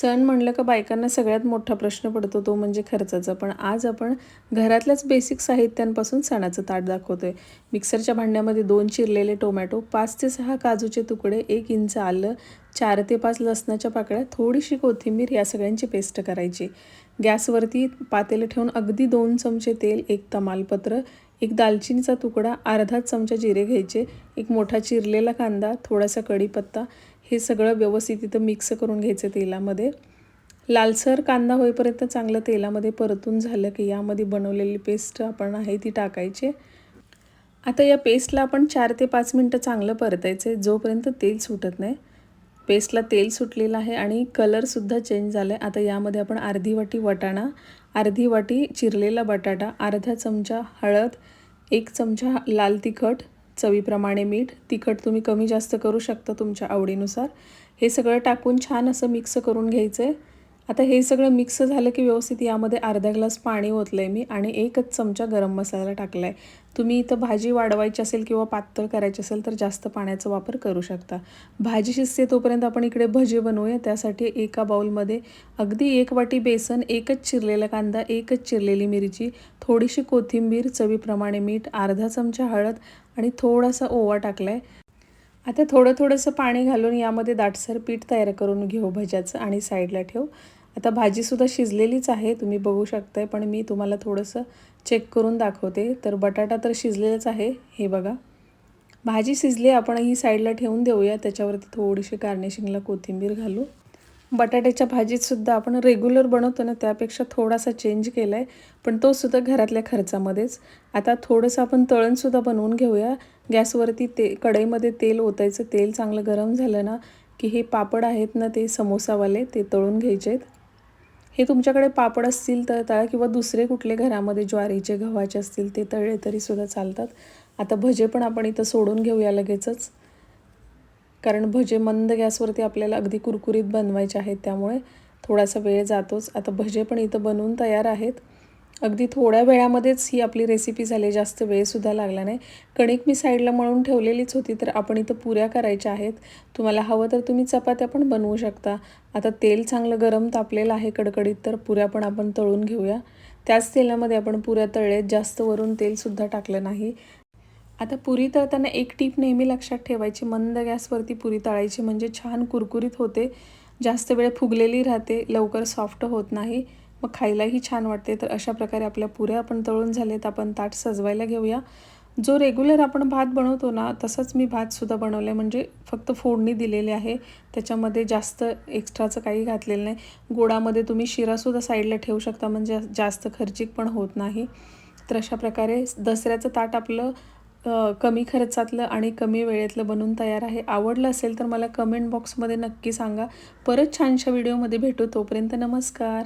सण म्हणलं का बायकांना सगळ्यात मोठा प्रश्न पडतो तो म्हणजे खर्चाचा. पण आज आपण घरातल्याच बेसिक साहित्यांपासून सणाचं ताट दाखवतोय. मिक्सरच्या भांड्यामध्ये दोन चिरलेले टोमॅटो पाच ते सहा काजूचे तुकडे एक इंच आलं चार ते पाच लसणाच्या पाकळ्या थोडीशी कोथिंबीर या सगळ्यांची पेस्ट करायची. गॅसवरती पातेलं ठेवून अगदी दोन चमचे तेल एक तमालपत्र एक दालचिनीचा तुकडा अर्धा चमचा जिरे घ्यायचे एक मोठा चिरलेला कांदा थोडासा कढीपत्ता हे सगळं व्यवस्थित इथं मिक्स करून घ्यायचं तेलामध्ये. लालसर कांदा होईपर्यंत चांगलं तेलामध्ये परतून झालं की यामध्ये बनवलेली पेस्ट आपण आहे ती टाकायची. आता या पेस्टला आपण चार ते पाच मिनटं चांगलं परतायचं आहे जोपर्यंत तेल सुटत नाही. पेस्टला तेल सुटलेलं आहे आणि कलरसुद्धा चेंज झाला आहे आता यामध्ये आपण अर्धी वाटी वटाणा अर्धी वाटी चिरलेला बटाटा अर्धा चमचा हळद एक चमचा लाल तिखट चवीप्रमाणे मीठ. तिखट तुम्ही कमी जास्त करू शकता तुमच्या आवडीनुसार. हे सगळं टाकून छान असं मिक्स करून घ्यायचं आहे आता हे सगळं मिक्स झालं की व्यवस्थित यामध्ये अर्धा ग्लास पाणी ओतलं आहे मी आणि एकच चमचा गरम मसाला टाकला आहे तुम्ही इथं भाजी वाढवायची असेल किंवा पातळ करायची असेल तर जास्त पाण्याचा वापर करू शकता. भाजी शिजते तोपर्यंत आपण इकडे भजे बनवूया. त्यासाठी एका बाउलमध्ये अगदी एक वाटी बेसन एकच चिरलेला कांदा एकच चिरलेली मिरची थोडीशी कोथिंबीर चवीप्रमाणे मीठ अर्धा चमचा हळद आणि थोडासा ओवा टाकला आहे आता थोडं थोडंसं पाणी घालून यामध्ये दाटसर पीठ तयार करून घेऊ भज्याचं आणि साईडला ठेवू. आता भाजीसुद्धा शिजलेलीच आहे तुम्ही बघू शकताय पण मी तुम्हाला थोडंसं चेक करून दाखवते. तर बटाटा तर शिजलेलाच आहे हे बघा. भाजी शिजली आपण ही साईडला ठेवून देऊया त्याच्यावरती थोडीशी गार्निशिंगला कोथिंबीर घालू. बटाट्याच्या भाजीतसुद्धा आपण रेग्युलर बनवतो ना त्यापेक्षा थोडासा चेंज केला आहे पण तोसुद्धा घरातल्या खर्चामध्येच. आता थोडंसं आपण तळणसुद्धा बनवून घेऊया. गॅसवरती ते कढईमध्ये तेल ओतायचं तेल चांगलं गरम झालं ना की हे पापड आहेत ना ते समोसावाले ते तळून घ्यायचे आहेत हे तुमच्याकडे पापड असतील तर तळा किंवा दुसरे कुठले घरामध्ये ज्वारीचे गव्हाचे असतील ते तळले तरीसुद्धा चालतात. आता भजे पण आपण इथं सोडून घेऊया लगेचच. कारण भजे मंद गॅसवरती आपल्याला अगदी कुरकुरीत बनवायचे आहेत त्यामुळे थोडासा वेळ जातोच. आता भजे पण इथं बनवून तयार आहेत. अगदी थोड्या वेळामध्येच ही आपली रेसिपी झाली जास्त वेळसुद्धा लागला नाही. कणिक मी साईडला मळून ठेवलेलीच होती तर आपण इथं पुऱ्या करायच्या आहेत. तुम्हाला हवं तर तुम्ही चपात्या पण बनवू शकता. आता तेल चांगलं गरम तापलेलं आहे कडकडीत तर पुऱ्या पण आपण तळून घेऊया. त्याच तेलामध्ये आपण पुऱ्या तळलेत जास्त वरून तेलसुद्धा टाकलं नाही. आता पुरी तळताना एक टीप नेहमी लक्षात ठेवायची मंद गॅसवरती पुरी तळायची म्हणजे छान कुरकुरीत होते जास्त वेळ फुगलेली राहते लवकर सॉफ्ट होत नाही मग खायलाही छान वाटते. तर अशा प्रकारे आपल्या पुऱ्या आपण तळून झालेत आपण ताट सजवायला घेऊया. जो रेग्युलर आपण भात बनवतो ना तसंच मी भातसुद्धा बनवलं आहे म्हणजे फक्त फोडणी दिलेली आहे. त्याच्यामध्ये जास्त एक्स्ट्राचं काही घातलेलं नाही. गोडामध्ये तुम्ही शिरासुद्धा साईडला ठेवू शकता म्हणजे जास्त खर्चिक पण होत नाही. तर अशा प्रकारे दसऱ्याचं ताट आपलं कमी खर्चातलं आणि कमी वेळेतलं बनून तयार आहे. आवडलं असेल तर मला कमेंट बॉक्समध्ये नक्की सांगा. परत छानशा व्हिडिओमध्ये भेटू. तोपर्यंत नमस्कार.